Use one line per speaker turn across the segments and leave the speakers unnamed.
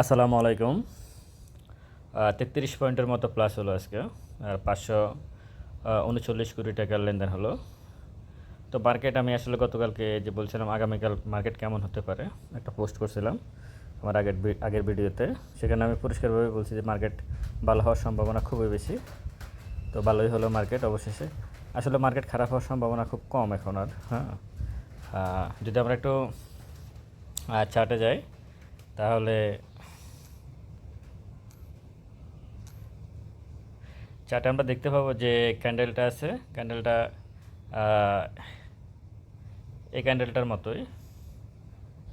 আসসালামু আলাইকুম। তেত্রিশ পয়েন্টের মতো প্লাস হলো আজকে। আর পাঁচশো উনচল্লিশ কোটি টাকার লেনদেন হলো। তো মার্কেট আমি আসলে গতকালকে যে বলছিলাম, আগামীকাল মার্কেট কেমন হতে পারে, একটা পোস্ট করছিলাম আমার আগের আগের ভিডিওতে। সেখানে আমি পরিষ্কারভাবে বলছি যে মার্কেট ভালো হওয়ার সম্ভাবনা খুবই বেশি। তো ভালোই হলো মার্কেট অবশেষে। আসলে মার্কেট খারাপ হওয়ার সম্ভাবনা খুব কম এখন আর হ্যাঁ। যদি আমরা একটু চার্টে যাই, তাহলে চার্টে আমরা দেখতে পাবো যে ক্যান্ডেলটা আছে। ক্যান্ডেলটা এই ক্যান্ডেলটার মতোই।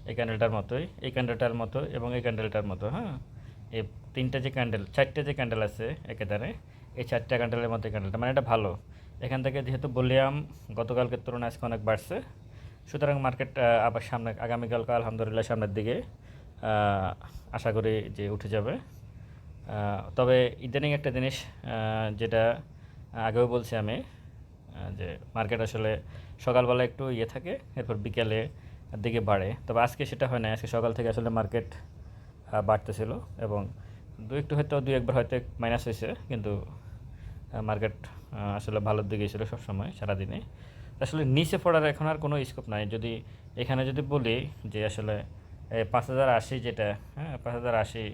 এই ক্যান্ডেলটার মতোই, এই ক্যান্ডেলটার মতো এবং এই ক্যান্ডেলটার মতো হ্যাঁ? এই তিনটে যে ক্যান্ডেল, চারটে যে ক্যান্ডেল আছে একেদারে এই চারটা ক্যান্ডেলের মতো ক্যান্ডেলটা মানে এটা ভালো। এখান থেকে যেহেতু বললাম গতকালকে তুলনায় আজকে অনেক বাড়ছে। সুতরাং মার্কেট আবার সামনে, আগামীকালকে আলহামদুলিল্লাহ সামনের দিকে আশা করি যে উঠে যাবে। তবে ইদানিং একটা জিনিস যেটা আগেও বলছি আমি যে মার্কেট আসলে সকালবেলা একটু ইয়ে থাকে, এরপর বিকেলে দিকে বাড়ে। তবে আজকে সেটা হয় না আজকে সকাল থেকে আসলে মার্কেট বাড়তেছিল এবং দু একটু হয়তো দু একবার হয়তো মাইনাস হয়েছে, কিন্তু মার্কেট আসলে ভালোর দিকে ছিল সবসময় সারাদিনে আসলে নিচে পড়ার এখন আর কোনো স্কোপ নাই। যদি এখানে যদি বলি যে আসলে পাঁচ হাজার আশি যেটা হ্যাঁ পাঁচ হাজার আশি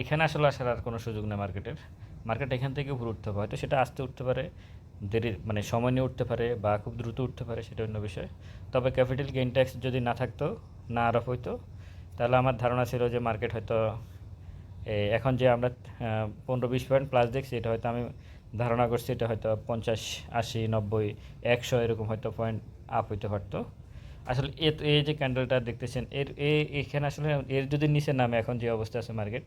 এখানে আসলে আসার আর কোনো সুযোগ নেই মার্কেটের। মার্কেট এখান থেকে উপরে উঠতে হবে। হয়তো সেটা আসতে উঠতে পারে, দেরি মানে সময় নিয়ে উঠতে পারে বা খুব দ্রুত উঠতে পারে, সেটা অন্য বিষয়। তবে ক্যাপিটাল গেইন ট্যাক্স যদি না থাকতো, না আরোপ হইতো, তাহলে আমার ধারণা ছিল যে মার্কেট হয়তো এখন যে আমরা পনেরো বিশ পয়েন্ট প্লাস দেখছি, এটা হয়তো আমি ধারণা করছি, এটা হয়তো পঞ্চাশ, আশি, নব্বই, একশো এরকম হয়তো পয়েন্ট আপ হইতে পারতো। আসলে এ এই যে ক্যান্ডেলটা দেখতেছেন, এর, এ, এখানে আসলে এর যদি নিচে নামে এখন যে অবস্থা আছে মার্কেট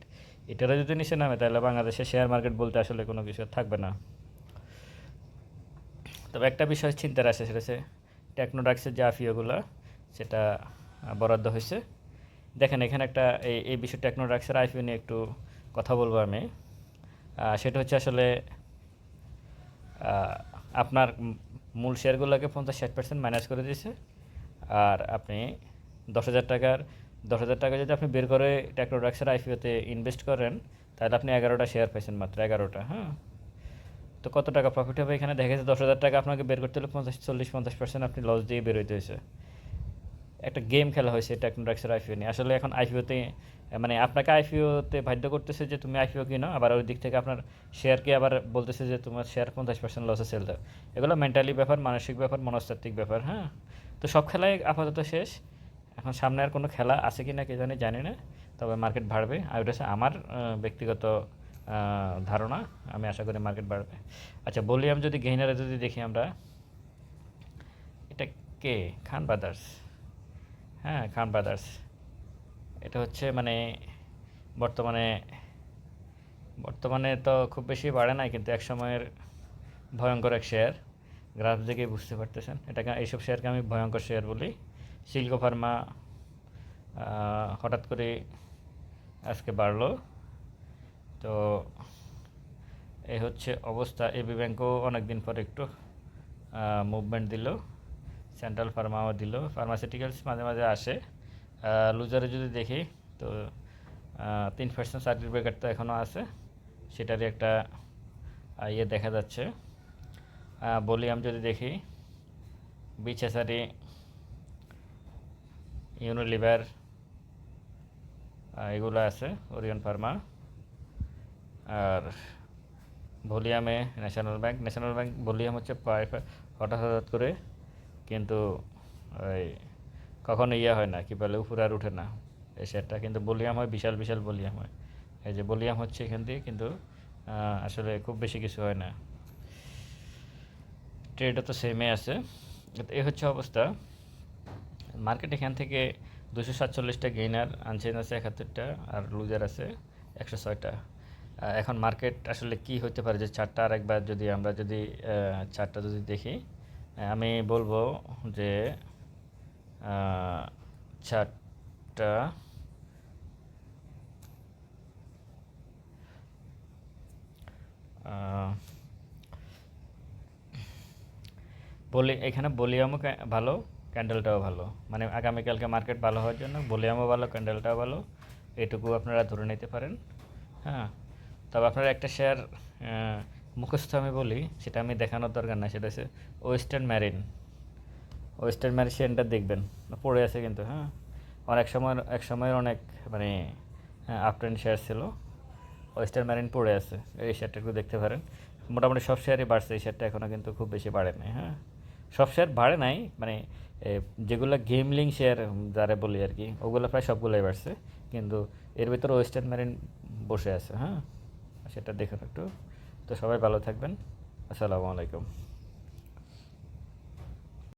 এটারও যদি নিচে নামে, তাহলে বাংলাদেশে শেয়ার মার্কেট বলতে আসলে কোনো কিছু থাকবে না। তবে একটা বিষয় চিন্তার আছে, সেটা হচ্ছে টেকনোডাক্সের যে আফিয়াগুলো, সেটা বরাদ্দ হয়েছে। দেখেন, এখানে একটা এই এই বিষয় টেকনোডাক্সের আইপিও নিয়ে একটু কথা বলব আমি। সেটা হচ্ছে আসলে আপনার মূল শেয়ারগুলোকে পঞ্চাশ ষাট পার্সেন্ট মাইনাস করে দিয়েছে। আর আপনি দশ হাজার টাকার, দশ হাজার টাকা যদি আপনি বের করে টেকনোডাক্সের আইপিওতে ইনভেস্ট করেন, তাহলে আপনি এগারোটা শেয়ার পাইছেন মাত্র, এগারোটা হ্যাঁ? তো কত টাকা প্রফিট হবে এখানে? দেখা যাচ্ছে দশ হাজার টাকা আপনাকে বের করতে হলে পঞ্চাশ, চল্লিশ, পঞ্চাশ পার্সেন্ট আপনি লস দিয়ে বের হইতে হয়েছে একটা গেম খেলা হয়েছে টেকনোডাক্সের আইপিও নিয়ে। আসলে এখন আইপিওতে মানে আপনাকে আইপিওতে বাধ্য করতেছে যে তুমি আইপিও কিনো, আবার ওই দিক থেকে আপনার শেয়ারকে আবার বলতেছে যে তোমার শেয়ার পঞ্চাশ পার্সেন্ট লসে সেল দাও। এগুলো মেন্টালি ব্যাপার, মানসিক ব্যাপার, মনস্তাত্ত্বিক ব্যাপার হ্যাঁ? তো সব খেলাই আপাতত শেষ। এখন সামনে আর কোনো খেলা আছে কি না কে জানি জানি না। তবে মার্কেট বাড়বে। আর ওটা আমার ব্যক্তিগত ধারণা। আমি আশা করি মার্কেট বাড়বে। আচ্ছা বলি আমি যদি গেইনারে যদি দেখি আমরা। এটা কে? খান ব্রাদার্স। হ্যাঁ খান ব্রাদার্স। এটা হচ্ছে মানে বর্তমানে বর্তমানে তো খুব বেশি বাড়ে নাই, কিন্তু এক সময়ের ভয়ঙ্কর এক শেয়ার গ্রাফ দেখে বুঝতে পারতেছেন। এটাকে এইসব শেয়ারকে আমি ভয়ঙ্কর শেয়ার বলি। সিল্কো ফার্মা হঠাৎ করে আজকে বাড়লো। তো এই হচ্ছে অবস্থা। এবি ব্যাংকও অনেক দিন পর একটু মুভমেন্ট দিল। সেন্ট্রাল ফার্মাও দিল। ফার্মাসিউটিক্যালস মাঝে মাঝে আসে। লুজারে যদি দেখি, তো তিন পার্সেন্ট সার্কিট ব্রেকার তো এখনও আছে। সেটারই একটা ইয়ে দেখা যাচ্ছে। বলিয়াম যদি দেখি বিচেসারি ইউনিলিভার এগুলো আছে, ওরিয়ন ফার্মা। আর ভলিউমে national bank national bank volume হচ্ছে হঠাৎ হঠাৎ করে, কিন্তু ওই কখনো ইয়ে হয় না, কি বলে, উপরে আর উঠে না। এই শেয়ারটা কিন্তু ভলিউম হয়, বিশাল বিশাল ভলিউম হয়। এই যে ভলিউম হচ্ছে এখান দিয়ে, কিন্তু আসলে খুব বেশি কিছু হয় না। ট্রেডও তো সেমে আছে। এই হচ্ছে অবস্থা। মার্কেট এখান থেকে দুশো সাতচল্লিশটা গেইনার আনচেঞ্জ আছে একাত্তরটা, আর লুজার আছে একশো ছয়টা। এখন মার্কেট আসলে কি হতে পারে যে চারটা আর একবার যদি আমরা যদি চারটা যদি দেখি আমি বলব যে চারটা বলি, এখানে ভলিউমও ভালো ক্যান্ডেলটাও ভালো। মানে আগামীকালকে মার্কেট ভালো হওয়ার জন্য ভলিউমও ভালো ক্যান্ডেলটাও ভালো। এটুকু আপনারা ধরে নিতে পারেন হ্যাঁ। তবে আপনারা একটা শেয়ার মুখস্থ আমি বলি, সেটা আমি দেখানোর দরকার না সেটা হচ্ছে ওয়েস্টার্ন ম্যারিন ওয়েস্টার্ন ম্যারিন শেয়ারটা দেখবেন, পড়ে আছে কিন্তু হ্যাঁ। অনেক সময় এক সময়ের অনেক মানে আপ ট্রেন্ড শেয়ার ছিল। ওয়েস্টার্ন ম্যারিন পড়ে আছে, এই শেয়ারটা একটু দেখতে পারেন। মোটামুটি সব শেয়ারই বাড়ছে, এই শেয়ারটা এখনও কিন্তু খুব বেশি বাড়েনি হ্যাঁ। সব শেয়ার বাড়ে নাই মানে যেগুলো গেমলিং শেয়ার যারা বলি আর কি, ওগুলো প্রায় সবগুলোই বাড়ছে, কিন্তু এর ভিতরে ওয়েস্টার্ন মেরিন বসে আছে হ্যাঁ? সেটা দেখুন একটু। তো সবাই ভালো থাকবেন। আসসালামু আলাইকুম।